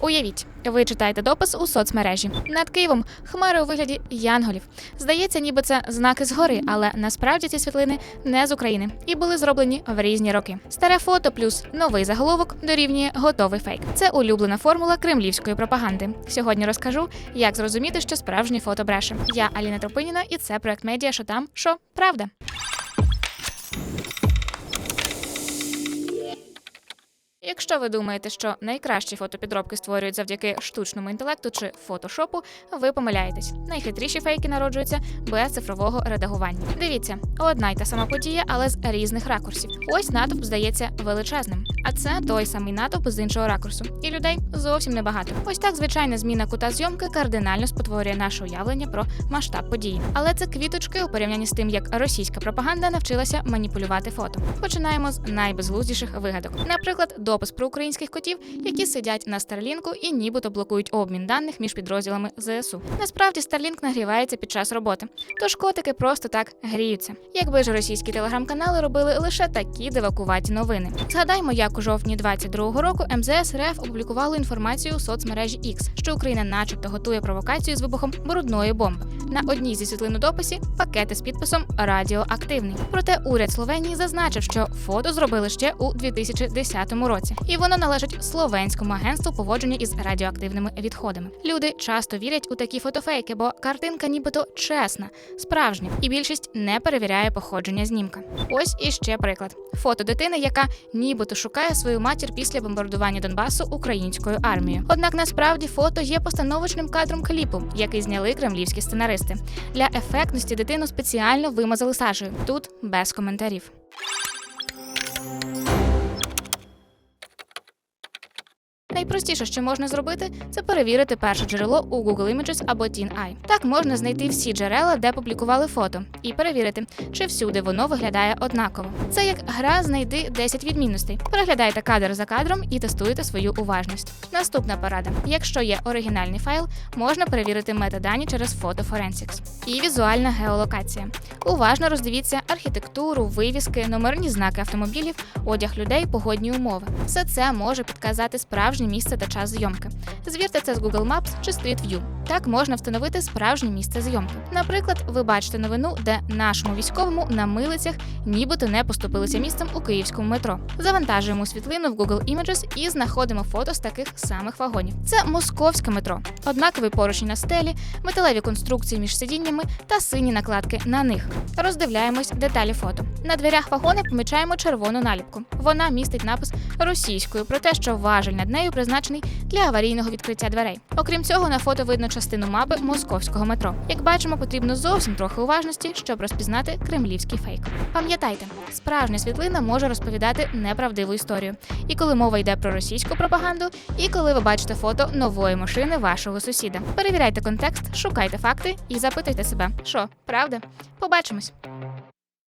Уявіть, ви читаєте допис у соцмережі. Над Києвом хмари у вигляді янголів. Здається, ніби це знаки згори, але насправді ці світлини не з України і були зроблені в різні роки. Старе фото плюс новий заголовок дорівнює готовий фейк. Це улюблена формула кремлівської пропаганди. Сьогодні розкажу, як зрозуміти, що справжнє фото бреше. Я Аліна Тропиніна, і це проект медіа, що там, що правда. Якщо ви думаєте, що найкращі фотопідробки створюють завдяки штучному інтелекту чи фотошопу, ви помиляєтесь. Найхитріші фейки народжуються без цифрового редагування. Дивіться, одна й та сама подія, але з різних ракурсів. Ось натовп здається величезним, а це той самий натовп з іншого ракурсу. І людей зовсім небагато. Ось так звичайна зміна кута зйомки кардинально спотворює наше уявлення про масштаб події. Але це квіточки у порівнянні з тим, як російська пропаганда навчилася маніпулювати фото. Починаємо з найбезглуздіших вигадок. Наприклад, допис про українських котів, які сидять на Старлінку і нібито блокують обмін даних між підрозділами ЗСУ. Насправді Старлінк нагрівається під час роботи, тож котики просто так гріються. Якби ж російські телеграм-канали робили лише такі дивакуваті новини. Згадаймо, як у жовтні 22-го року МЗС РФ опублікувало інформацію у соцмережі X, що Україна, начебто, готує провокацію з вибухом брудної бомби. На одній зі світлин у дописі пакети з підписом Радіоактивний. Проте уряд Словенії зазначив, що фото зробили ще у 2010 році, і воно належить словенському агентству поводження із радіоактивними відходами. Люди часто вірять у такі фотофейки, бо картинка нібито чесна, справжня, і більшість не перевіряє походження знімка. Ось іще приклад: фото дитини, яка нібито шукає свою матір після бомбардування Донбасу українською армією. Однак насправді фото є постановочним кадром кліпу, який зняли кремлівські сценаристи. Для ефектності дитину спеціально вимазали сажею. Тут без коментарів. Найпростіше, що можна зробити, це перевірити перше джерело у Google Images або TinEye. Так можна знайти всі джерела, де публікували фото, і перевірити, чи всюди воно виглядає однаково. Це як гра знайди 10 відмінностей. Переглядайте кадр за кадром і тестуйте свою уважність. Наступна порада: якщо є оригінальний файл, можна перевірити метадані через Photo Forensics. І візуальна геолокація. Уважно роздивіться архітектуру, вивіски, номерні знаки автомобілів, одяг людей, погодні умови. Все це може підказати справжнє місце та час зйомки. Звірте це з Google Maps чи Street View. Так можна встановити справжнє місце зйомки. Наприклад, ви бачите новину, де нашому військовому на милицях нібито не поступилися місцем у київському метро. Завантажуємо світлину в Google Images і знаходимо фото з таких самих вагонів. Це московське метро, однакові поручні на стелі, металеві конструкції між сидіннями та сині накладки на них. Роздивляємось деталі фото. На дверях вагона помічаємо червону наліпку. Вона містить напис російською про те, що важель над нею призначений для аварійного відкриття дверей. Окрім цього, на фото видно частину мапи московського метро. Як бачимо, потрібно зовсім трохи уважності, щоб розпізнати кремлівський фейк. Пам'ятайте, справжня світлина може розповідати неправдиву історію. І коли мова йде про російську пропаганду, і коли ви бачите фото нової машини вашого сусіда. Перевіряйте контекст, шукайте факти і запитуйте себе, що правда? Побачимось.